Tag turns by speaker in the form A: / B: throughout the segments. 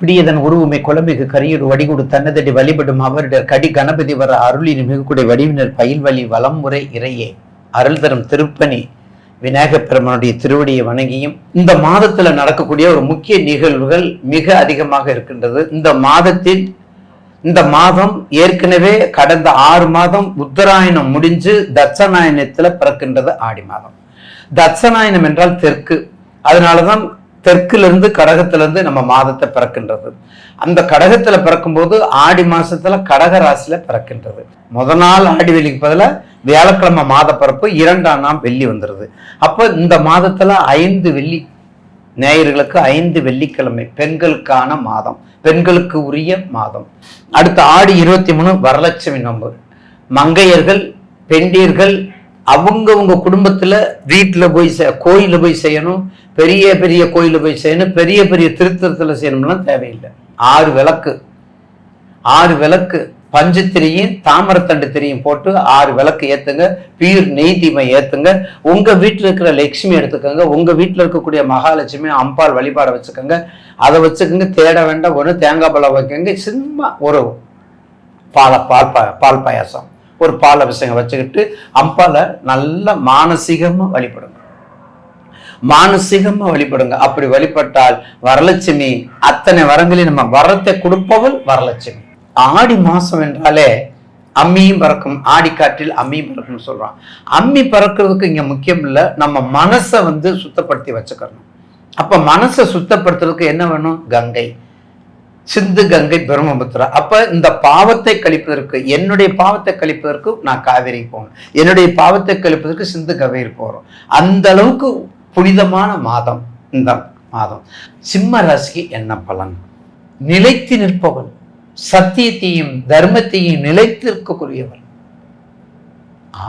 A: பிடியதன் உருவுமை குலமிகு கரியுடு வடிகுடு தன்னதடி வழிபடும் அவரிடர் கடி கணபதி வர அருளின் மிகுக்குடை வடிவினர் பயில் வழி வலம் முறை இறையே. அருள் தரும் திருப்பணி விநாயகப்பெருமனுடைய திருவடியை வணங்கியும் இந்த மாதத்துல நடக்கக்கூடிய ஒரு முக்கிய நிகழ்வுகள் மிக அதிகமாக இருக்கின்றது. இந்த மாதத்தில் இந்த மாதம் ஏற்கனவே கடந்த ஆறு மாதம் உத்தராயணம் முடிஞ்சு தட்சநாயனத்துல பிறக்கின்றது ஆடி மாதம். தட்சநாயனம் என்றால் தெற்கு. அதனாலதான் தெற்குலேருந்து கடகத்திலேருந்து நம்ம மாதத்தை பிறக்கின்றது. அந்த கடகத்தில் பிறக்கும்போது ஆடி மாதத்தில் கடக ராசியில் பிறக்கின்றது. முத நாள் ஆடி வெள்ளிக்கு பதிலாக வியாழக்கிழமை மாத பிறப்பு இரண்டாம் நாள் வெள்ளி வந்துடுது அப்போ இந்த மாதத்தில் ஐந்து வெள்ளி நேயர்களுக்கு ஐந்து வெள்ளிக்கிழமை பெண்களுக்கான மாதம் பெண்களுக்கு உரிய மாதம். அடுத்த ஆடி இருபத்தி மூணு வரலட்சுமி நோன்பு. மங்கையர்கள் பெண்டீர்கள் அவங்கவுங்க குடும்பத்துல வீட்டுல போய் செ- கோயிலில் போய் செய்யணும் பெரிய பெரிய கோயிலில் போய் செய்யணும் பெரிய பெரிய திருத்தலத்துல செய்யணும்லாம் தேவையில்லை. ஆறு விளக்கு. ஆறு விளக்கு. பஞ்சு திரியும் தாமரத்தண்டு திரியும் போட்டு ஆறு விளக்கு ஏத்துங்க பீர் நெய் தீமை ஏத்துங்க. உங்க வீட்டில் இருக்கிற லட்சுமி எடுத்துக்கோங்க உங்க வீட்டில் இருக்கக்கூடிய மகாலட்சுமி அம்பாள் வழிபாட வச்சுக்கோங்க. அதை வச்சுக்கோங்க தேட வேண்டாம் ஒன்று தேங்காய் பழம் வைக்கங்க சும்மா ஒரு பால பால் பா பால் பாயாசம். ஒரு பால் அபிஷேகம் வச்சுக்கிட்டு அப்பால நல்ல மானசீகமா வழிபடுங்க. மானசீகமா வழிபடுங்க. அப்படி வழிபட்டால் வரலட்சுமி அத்தனை வரங்களையும் நம்ம வரத்தை கொடுப்பவள் வரலட்சுமி. ஆடி மாசம் என்றாலே அம்மியும் பறக்கும். ஆடிக்காற்றில் அம்மியும் பறக்கும்னு சொல்றான். அம்மி பறக்கிறதுக்கு இங்க முக்கியம் இல்லை. நம்ம மனசை வந்து சுத்தப்படுத்தி வச்சுக்கணும். அப்ப மனசை சுத்தப்படுத்துறதுக்கு என்ன வேணும்? கங்கை. சிந்து கங்கை பிரம்மபுத்திரா. அப்ப இந்த பாவத்தை கழிப்பதற்கு என்னுடைய பாவத்தை கழிப்பதற்கு நான் காவேரி போகணும். என்னுடைய பாவத்தை கழிப்பதற்கு சிந்து கவேரி போறோம். அந்த அளவுக்கு புனிதமான மாதம் இந்த மாதம். சிம்ம ராசிக்கு என்ன பலன்? நிலைத்து நிற்பவன் சத்தியத்தையும் தர்மத்தையும் நிலைத்து இருக்கக்கூடியவள்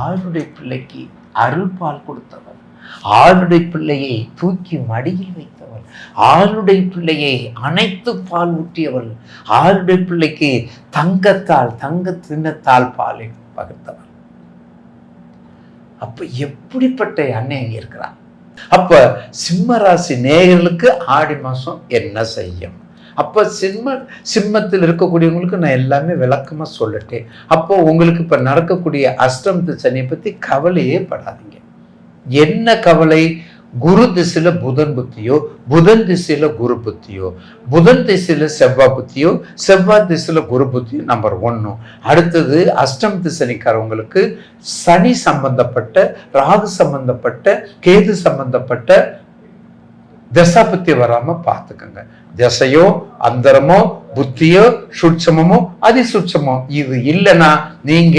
A: ஆளுடைய பிள்ளைக்கு அருள்பால் கொடுத்தவன். ஆளுடைய பிள்ளையை தூக்கி மடியில் வைத்த ஆளுடைய பிள்ளையை அனைத்து பால் ஊற்றியவள் ஆளுடைய பிள்ளைக்கு தங்கத்தால் தங்க திண்ணத்தால் பாலை பகிர்ந்தவள். அப்ப எப்படிப்பட்ட அன்னை இருக்கிறான்? அப்ப சிம்மராசி நேயர்களுக்கு ஆடி மாசம் என்ன செய்யும்? அப்ப சிம்ம சிம்மத்தில் இருக்கக்கூடியவங்களுக்கு நான் எல்லாமே விளக்கமா சொல்லிட்டேன். அப்போ உங்களுக்கு இப்ப நடக்கக்கூடிய அஷ்டமத்து சனியை பத்தி கவலையே படாதீங்க. என்ன கவலை? குரு திசையில புதன் புத்தியோ புதன் திசையில குரு புத்தியோ புதன் திசையில செவ்வாய் புத்தியோ செவ்வாய் திசையில குரு புத்தியோ நம்பர் ஒன்னு அடுத்தது அஷ்டம் திசைக்காரவங்களுக்கு சனி சம்பந்தப்பட்ட ராகு சம்பந்தப்பட்ட கேது சம்பந்தப்பட்ட தசாபத்தி வராம பார்த்துக்கோங்க. திசையோ அந்தரமோ புத்தியோ சுட்சமமோ அதிசுட்சமோ இது இல்லைன்னா நீங்க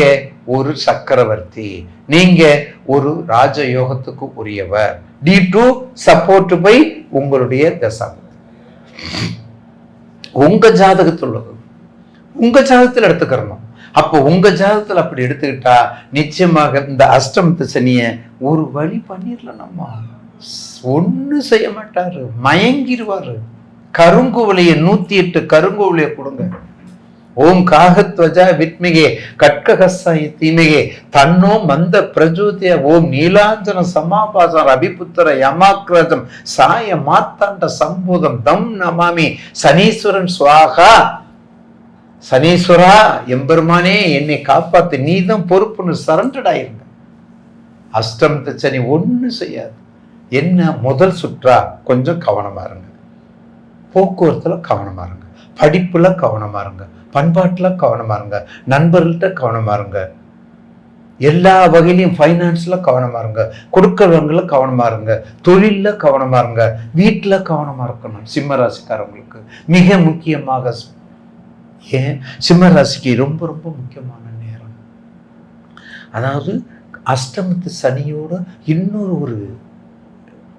A: ஒரு சக்கரவர்த்தி நீங்க ஒரு ராஜ யோகத்துக்கு உரியவர். டி டு சப்போர்ட் பை உங்களுடைய தசாபதி. உங்க ஜாதகத்தில் உள்ளது. உங்க ஜாதகத்தில் எடுத்துக்கிறணும். அப்போ உங்க ஜாதகத்தில் அப்படி எடுத்துக்கிட்டா நிச்சயமாக இந்த அஷ்டமத்து சனிய ஒரு வழி பண்ணிடலாம் நம்ம. ஒண்ணு செய்ய மாட்டாரு. மயங்கிடுவாரு கருங்குவலையை நூத்தி எட்டு கருங்குவலையை கொடுங்க. ஓம் காகத்வஜா வித்மிகே கட்கஹஸ்தாய தீமிகே தன்னோ மந்த பிரஜோதிய ஓம் நீலாஞ்சன சமாபாசம் ரபிபுத்திர யமாக்ரஜம் சாய மாத்தாண்ட சம்பூதம் தம் நமாமி. சனீஸ்வரன் சுவாகா. சனீஸ்வரா எம்பெருமானே என்னை காப்பாத்து நீ தான் பொறுப்புன்னு சரண்டட் ஆயிருங்க அஷ்டம் சனி ஒன்றும் செய்யாது. என்ன முதல் சுற்றா? கொஞ்சம் கவனமா இருங்க. போக்குவரத்துல கவனமா இருங்க. படிப்புல கவனமா இருங்க. பண்பாட்டில் கவனமா இருங்க. நண்பர்கள்ட்ட கவனமா இருங்க. எல்லா வகையிலையும் ஃபைனான்ஸில் கவனமா இருங்க. கொடுக்கறவங்கள கவனமா இருங்க. தொழிலில் கவனமா இருங்க. வீட்டில் கவனமா இருக்கணும். சிம்மராசிக்காரவங்களுக்கு. மிக முக்கியமாக ஏன்? சிம்மராசிக்கு ரொம்ப ரொம்ப முக்கியமான நேரம். அதாவது அஷ்டமத்து சனியோட இன்னொரு ஒரு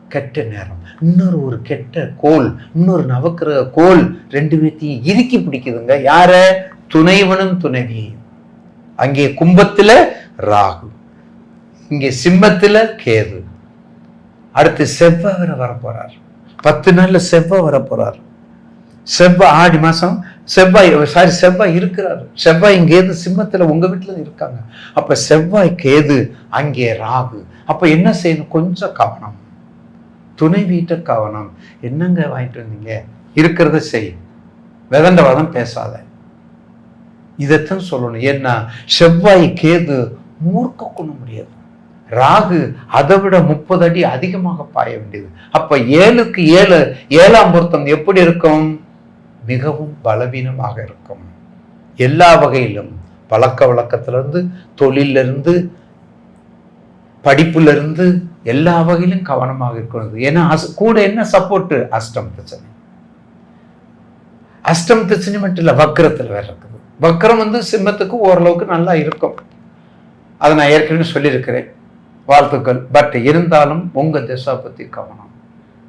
A: கெட்ட நேரம். இன்னொரு ஒரு கெட்ட கோல் இன்னொரு நவக்கிரக கோல் ரெண்டு பேத்தையும் இறுக்கி பிடிக்குதுங்க. யார? துணைவனும் துணைவியையும். அங்கே கும்பத்துல ராகு இங்கே சிம்மத்துல கேது. அடுத்து செவ்வாய் வர வரப்போறார். பத்து நாள்ல செவ்வாய் வரப்போறார். செவ்வாய் ஆடி மாசம் செவ்வாய் சாரி செவ்வாய் இருக்கிறார். செவ்வாய் இங்கேருந்து சிம்மத்தில் சிம்மத்துல உங்க வீட்டுல இருக்காங்க. அப்ப செவ்வாய் கேது அங்கே ராகு. அப்ப என்ன செய்யணும்? கொஞ்சம் கவனம். துணை வீட்டை கவனம். என்னங்க வாங்கிட்டு வந்தீங்க? இருக்கிறத செய். விதண்டவாதம் பேசாத. இதைத்தான் சொல்லணும். ஏன்னா செவ்வாய் கேது மூர்க்க கொள்ள முடியாது ராகு அதை விட முப்பது அடி அதிகமாக பாய வேண்டியது. அப்ப ஏழுக்கு ஏழு ஏழாம் பொருத்தம் எப்படி இருக்கும்? மிகவும் பலவீனமாக இருக்கும். எல்லா வகையிலும் பழக்க வழக்கத்திலிருந்து தொழிலிருந்து படிப்புல இருந்து எல்லா வகையிலும் கவனமாக இருக்கிறது ஏன்னா அஸ்- கூட என்ன சப்போர்ட் அஷ்டம் பிரச்சனை. அஷ்டம் பிரச்சனை மட்டும் இல்லை வக்கரத்தில் வேற இருக்குது. வக்கரம் வந்து சிம்மத்துக்கு ஓரளவுக்கு நல்லா இருக்கும். அதை நான் ஏற்கனவே சொல்லியிருக்கிறேன். வாழ்த்துக்கள். பட் இருந்தாலும் உங்கள் திசா பற்றி கவனம்.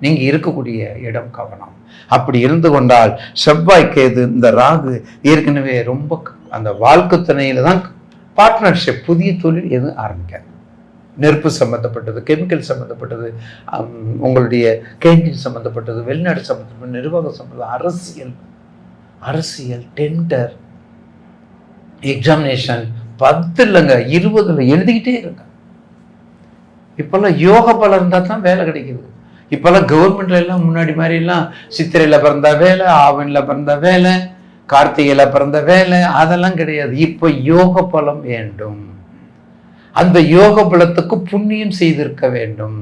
A: நீங்கள் இருக்கக்கூடிய இடம் கவனம். அப்படி இருந்து கொண்டால் செவ்வாய் கேது இந்த ராகு ஏற்கனவே ரொம்ப அந்த வாழ்க்கை துணையில் தான் பார்ட்னர்ஷிப் புதிய தொழில் எதுவும் ஆரம்பிக்காது. நெருப்பு சம்மந்தப்பட்டது கெமிக்கல் சம்மந்தப்பட்டது உங்களுடைய கேண்டீன் சம்மந்தப்பட்டது வெளிநாடு சம்மந்தப்பட்ட நிர்வாகம் சம்மந்தம் அரசியல் அரசியல் டெண்டர் எக்ஸாமினேஷன் பத்து இல்லைங்க இருபதுல எழுதிக்கிட்டே இருங்க. இப்போல்லாம் யோக பலம் இருந்தால் தான் வேலை கிடைக்குது. இப்போல்லாம் கவர்மெண்ட்ல எல்லாம் முன்னாடி மாதிரி எல்லாம் சித்திரையில பிறந்த வேலை ஆவணில் பிறந்த வேலை கார்த்திகையில் பிறந்த வேலை அதெல்லாம் கிடையாது. இப்போ யோக பலம் வேண்டும். அந்த யோக பலத்துக்கு புண்ணியம் செய்திருக்க வேண்டும்.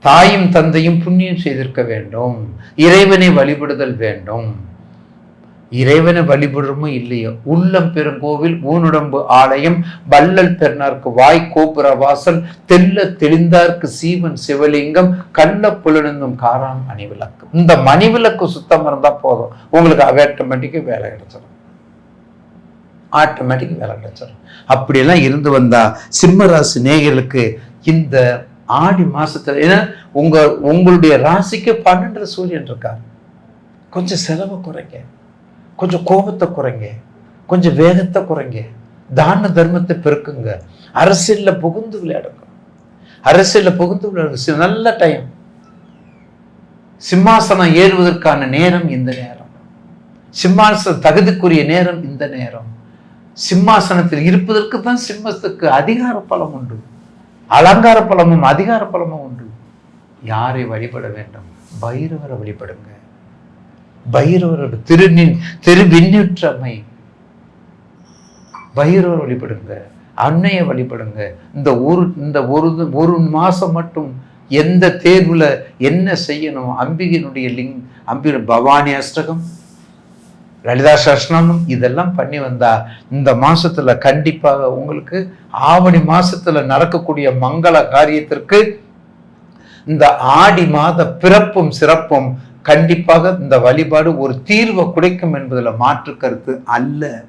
A: தாயும் தந்தையும் புண்ணியம் செய்திருக்க வேண்டும். இறைவனை வழிபடுதல் வேண்டும். இறைவனை வழிபடுறமோ இல்லையோ? உள்ளம் பெருங்கோவில் ஊனுடம்பு ஆலயம் வள்ளல் பெருனார்க்கு வாய் கோபுர வாசல் தெல்ல தெளிந்தார்க்கு சீவன் சிவலிங்கம் கள்ள புலனுந்தும் காராம் அணிவிளக்கு இந்த மணிவிளக்கு சுத்தம் இருந்தா போதும். உங்களுக்கு ஆட்டோமேட்டிக்கா வேலை கிடைச்சிடும் ஆட்டோமேட்டிக் வேலை கிடைச்சிடும் அப்படியெல்லாம் இருந்து வந்தா சிம்மராசி நேயர்களுக்கு இந்த ஆடி மாசத்துல ஏன்னா உங்க உங்களுடைய ராசிக்கு பன்னெண்டு சூரியன் இருக்கார். கொஞ்சம் செலவை குறைக்க கொஞ்சம் கோபத்தை குறைங்க. கொஞ்சம் வேகத்தை குறைங்க. தான தர்மத்தை பெருக்குங்க. அரசியலில் புகுந்து விளையாடுங்க அரசியலில் புகுந்து விளையாடுங்க நல்ல டைம் சிம்மாசனம் ஏறுவதற்கான நேரம் இந்த நேரம். சிம்மாசன தகுதிக்குரிய நேரம் இந்த நேரம். சிம்மாசனத்தில் இருப்பதற்கு தான் சிம்மத்துக்கு அதிகார பலம் உண்டு. அலங்கார பலமும் அதிகார பலமும் உண்டு. யாரை வழிபட வேண்டும்? பைரவரை வழிபடுங்க. பைரவரோட திருநின் திருவிண்ணுற்றமை. பைரவர் வழிபடுங்க அன்னையை வழிபடுங்க. இந்த ஒரு இந்த ஒரு ஒரு மாசம் மட்டும் எந்த தேர்வுல என்ன செய்யணும்? அம்பிகையினுடைய லிங் அம்பி பவானி அஷ்டகம் லலிதா சஷ்ணாமம் இதெல்லாம் பண்ணி வந்தா இந்த மாசத்துல கண்டிப்பாக உங்களுக்கு ஆவணி மாசத்துல நடக்கக்கூடிய மங்கள காரியத்திற்கு இந்த ஆடி மாத பிறப்பும் சிறப்பும் கண்டிப்பாக இந்த வழிபாடு ஒரு தீர்வை குடைக்கும் என்பதில் மாற்று கருத்து அல்ல.